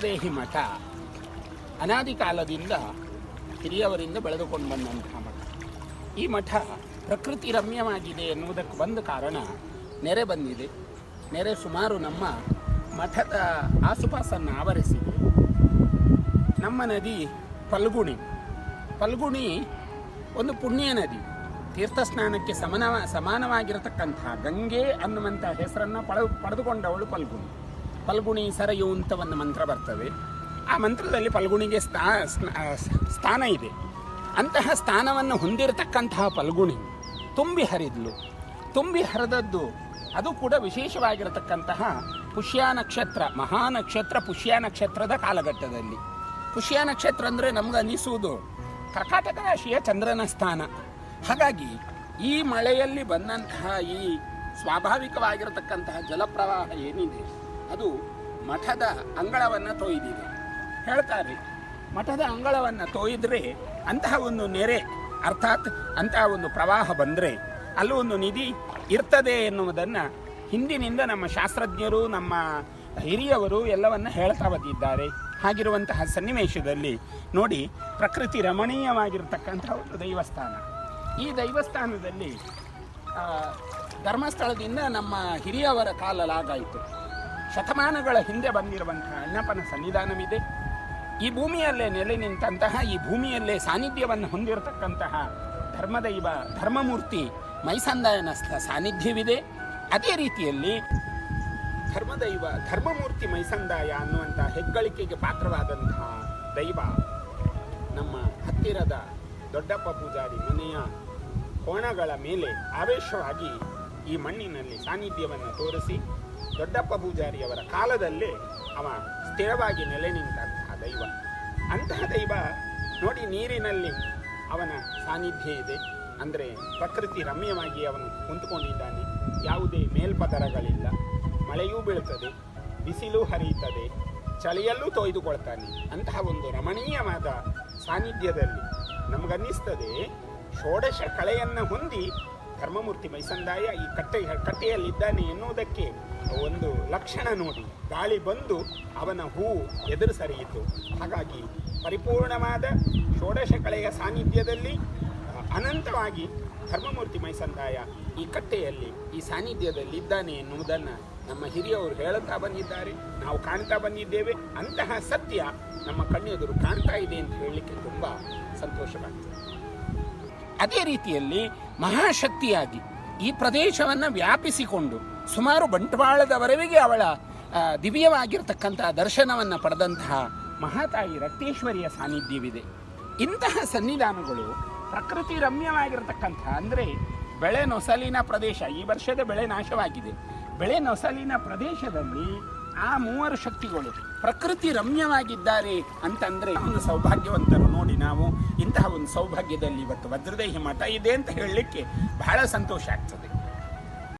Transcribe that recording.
ವಜ್ರದೇಹಿ ಮಠ. ಅನಾದಿ ಕಾಲದಿಂದ ಹಿರಿಯವರಿಂದ ಬೆಳೆದುಕೊಂಡು ಬಂದಂತಹ ಮಠ. ಈ ಮಠ ಪ್ರಕೃತಿ ರಮ್ಯವಾಗಿದೆ ಎನ್ನುವುದಕ್ಕೆ ಒಂದು ಕಾರಣ ನೆರೆ ಬಂದಿದೆ. ನೆರೆ ಸುಮಾರು ನಮ್ಮ ಮಠದ ಆಸುಪಾಸನ್ನು ಆವರಿಸಿದೆ. ನಮ್ಮ ನದಿ ಫಲ್ಗುಣಿ ಫಲ್ಗುಣಿ ಒಂದು ಪುಣ್ಯ ನದಿ. ತೀರ್ಥ ಸ್ನಾನಕ್ಕೆ ಸಮನ ಸಮಾನವಾಗಿರತಕ್ಕಂಥ ಗಂಗೆ ಅನ್ನುವಂಥ ಹೆಸರನ್ನು ಪಡೆದು, ಪಡೆದುಕೊಂಡವಳು ಫಲ್ಗುಣಿ ಫಲ್ಗುಣಿ ಸರಯು ಅಂತ ಒಂದು ಮಂತ್ರ ಬರ್ತದೆ. ಆ ಮಂತ್ರದಲ್ಲಿ ಫಲ್ಗುಣಿಗೆ ಸ್ಥಾ ಸ್ಥಾನ ಇದೆ. ಅಂತಹ ಸ್ಥಾನವನ್ನು ಹೊಂದಿರತಕ್ಕಂತಹ ಫಲ್ಗುಣಿ ತುಂಬಿ ಹರಿದ್ಲು. ತುಂಬಿ ಹರಿದದ್ದು ಅದು ಕೂಡ ವಿಶೇಷವಾಗಿರತಕ್ಕಂತಹ ಪುಷ್ಯ ನಕ್ಷತ್ರ, ಮಹಾ ನಕ್ಷತ್ರ, ಪುಷ್ಯ ನಕ್ಷತ್ರದ ಕಾಲಘಟ್ಟದಲ್ಲಿ. ಪುಷ್ಯ ನಕ್ಷತ್ರ ಅಂದರೆ ನಮ್ಗೆ ಅನಿಸುವುದು ಕರ್ಕಾಟಕ ರಾಶಿಯ ಚಂದ್ರನ ಸ್ಥಾನ. ಹಾಗಾಗಿ ಈ ಮಳೆಯಲ್ಲಿ ಬಂದಂತಹ ಈ ಸ್ವಾಭಾವಿಕವಾಗಿರತಕ್ಕಂತಹ ಜಲಪ್ರವಾಹ ಏನಿದೆ? ಅದು ಮಠದ ಅಂಗಳವನ್ನು ತೊಯ್ದಿದೆ. ಹೇಳ್ತಾರೆ, ಮಠದ ಅಂಗಳವನ್ನು ತೊಯ್ದರೆ ಅಂತಹ ಒಂದು ನೆರೆ, ಅರ್ಥಾತ್ ಅಂತಹ ಒಂದು ಪ್ರವಾಹ ಬಂದರೆ ಅಲ್ಲೂ ಒಂದು ನಿಧಿ ಇರ್ತದೆ ಎನ್ನುವುದನ್ನು ಹಿಂದಿನಿಂದ ನಮ್ಮ ಶಾಸ್ತ್ರಜ್ಞರು, ನಮ್ಮ ಹಿರಿಯವರು ಎಲ್ಲವನ್ನ ಹೇಳ್ತಾ ಬಂದಿದ್ದಾರೆ. ಹಾಗಿರುವಂತಹ ಸನ್ನಿವೇಶದಲ್ಲಿ ನೋಡಿ, ಪ್ರಕೃತಿ ರಮಣೀಯವಾಗಿರ್ತಕ್ಕಂತಹ ಒಂದು ದೈವಸ್ಥಾನ. ಈ ದೈವಸ್ಥಾನದಲ್ಲಿ ಧರ್ಮಸ್ಥಳದಿಂದ ನಮ್ಮ ಹಿರಿಯವರ ಕಾಲಲಾಗಾಯಿತು ಶತಮಾನಗಳ ಹಿಂದೆ ಬಂದಿರುವಂತಹ ಅಣ್ಣಪ್ಪನ ಸನ್ನಿಧಾನವಿದೆ. ಈ ಭೂಮಿಯಲ್ಲೇ ನೆಲೆ ನಿಂತಹ ಈ ಭೂಮಿಯಲ್ಲೇ ಸಾನ್ನಿಧ್ಯವನ್ನು ಹೊಂದಿರತಕ್ಕಂತಹ ಧರ್ಮದೈವ, ಧರ್ಮಮೂರ್ತಿ ಮೈಸಂದಾಯನ ಸಾನ್ನಿಧ್ಯವಿದೆ. ಅದೇ ರೀತಿಯಲ್ಲಿ ಧರ್ಮದೈವ, ಧರ್ಮಮೂರ್ತಿ ಮೈಸಂದಾಯ ಅನ್ನುವಂಥ ಹೆಗ್ಗಳಿಕೆಗೆ ಪಾತ್ರವಾದಂತಹ ದೈವ ನಮ್ಮ ಹತ್ತಿರದ ದೊಡ್ಡಪ್ಪ ಪೂಜಾರಿ ಮನೆಯ ಕೋಣಗಳ ಮೇಲೆ ಆವೇಶವಾಗಿ ಈ ಮಣ್ಣಿನಲ್ಲಿ ಸಾನ್ನಿಧ್ಯವನ್ನು ತೋರಿಸಿ ದೊಡ್ಡಪ್ಪ ಪೂಜಾರಿಯವರ ಕಾಲದಲ್ಲಿ ಅವ ಸ್ಥಿರವಾಗಿ ನೆಲೆ ನಿಂತಹ ದೈವ. ಅಂತಹ ದೈವ ನೋಡಿ ನೀರಿನಲ್ಲಿ ಅವನ ಸಾನ್ನಿಧ್ಯ ಇದೆ. ಅಂದರೆ ಪ್ರಕೃತಿ ರಮ್ಯವಾಗಿ ಅವನು ಕುಂತುಕೊಂಡಿದ್ದಾನೆ. ಯಾವುದೇ ಮೇಲ್ಪದರಗಳಿಲ್ಲ. ಮಳೆಯೂ ಬೀಳುತ್ತದೆ, ಬಿಸಿಲೂ ಹರಿಯುತ್ತದೆ, ಚಳಿಯಲ್ಲೂ ತೊಯ್ದುಕೊಳ್ತಾನೆ. ಅಂತಹ ಒಂದು ರಮಣೀಯವಾದ ಸಾನ್ನಿಧ್ಯದಲ್ಲಿ ನಮಗನ್ನಿಸ್ತದೆ, ಷೋಡಶ ಕಳೆಯನ್ನು ಹೊಂದಿ ಧರ್ಮಮೂರ್ತಿ ಮೈಸಂದಾಯ ಈ ಕಟ್ಟೆ ಕಟ್ಟೆಯಲ್ಲಿದ್ದಾನೆ ಎನ್ನುವುದಕ್ಕೆ ಒಂದು ಲಕ್ಷಣ ನೋಡಿ. ಗಾಳಿ ಬಂದು ಅವನ ಹೂ ಎದುರು ಸರಿಯಿತು. ಹಾಗಾಗಿ ಪರಿಪೂರ್ಣವಾದ ಷೋಡಶ ಕಳೆಯ ಸಾನ್ನಿಧ್ಯದಲ್ಲಿ ಅನಂತವಾಗಿ ಧರ್ಮಮೂರ್ತಿ ಮೈಸಂದಾಯ ಈ ಕಟ್ಟೆಯಲ್ಲಿ ಈ ಸಾನ್ನಿಧ್ಯದಲ್ಲಿ ಇದ್ದಾನೆ ಎನ್ನುವುದನ್ನು ನಮ್ಮ ಹಿರಿಯವರು ಹೇಳುತ್ತಾ ಬಂದಿದ್ದಾರೆ. ನಾವು ಕಾಣ್ತಾ ಬಂದಿದ್ದೇವೆ. ಅಂತಹ ಸತ್ಯ ನಮ್ಮ ಕಣ್ಣೆದುರು ಕಾಣ್ತಾ ಇದೆ ಅಂತ ಹೇಳಲಿಕ್ಕೆ ತುಂಬ ಸಂತೋಷವಾಗ್ತದೆ. ಅದೇ ರೀತಿಯಲ್ಲಿ ಮಹಾಶಕ್ತಿಯಾಗಿ ಈ ಪ್ರದೇಶವನ್ನು ವ್ಯಾಪಿಸಿಕೊಂಡು ಸುಮಾರು ಬಂಟ್ವಾಳದವರೆಗೆ ಅವಳ ದಿವ್ಯವಾಗಿರ್ತಕ್ಕಂತಹ ದರ್ಶನವನ್ನು ಪಡೆದಂತಹ ಮಹಾತಾಯಿ ರಕ್ತೇಶ್ವರಿಯ ಸಾನ್ನಿಧ್ಯವಿದೆ. ಇಂತಹ ಸನ್ನಿಧಾನಗಳು ಪ್ರಕೃತಿ ರಮ್ಯವಾಗಿರತಕ್ಕಂಥ, ಅಂದರೆ ಬೆಳೆ ನೊಸಲಿನ ಪ್ರದೇಶ, ಈ ವರ್ಷದ ಬೆಳೆ ನಾಶವಾಗಿದೆ. ಬೆಳೆ ನೊಸಲಿನ ಪ್ರದೇಶದಲ್ಲಿ ಆ ಮೂವರು ಶಕ್ತಿಗಳು ಪ್ರಕೃತಿ ರಮ್ಯವಾಗಿದ್ದಾರೆ ಅಂತಂದ್ರೆ ಒಂದು ಸೌಭಾಗ್ಯವಂತರು ನೋಡಿ ನಾವು ಇಂತಹ ಒಂದು ಸೌಭಾಗ್ಯದಲ್ಲಿ ಇವತ್ತು ವಜ್ರದೇಹಿ ಮಠ ಇದೆ ಅಂತ ಹೇಳಲಿಕ್ಕೆ ಬಹಳ ಸಂತೋಷ ಆಗ್ತದೆ.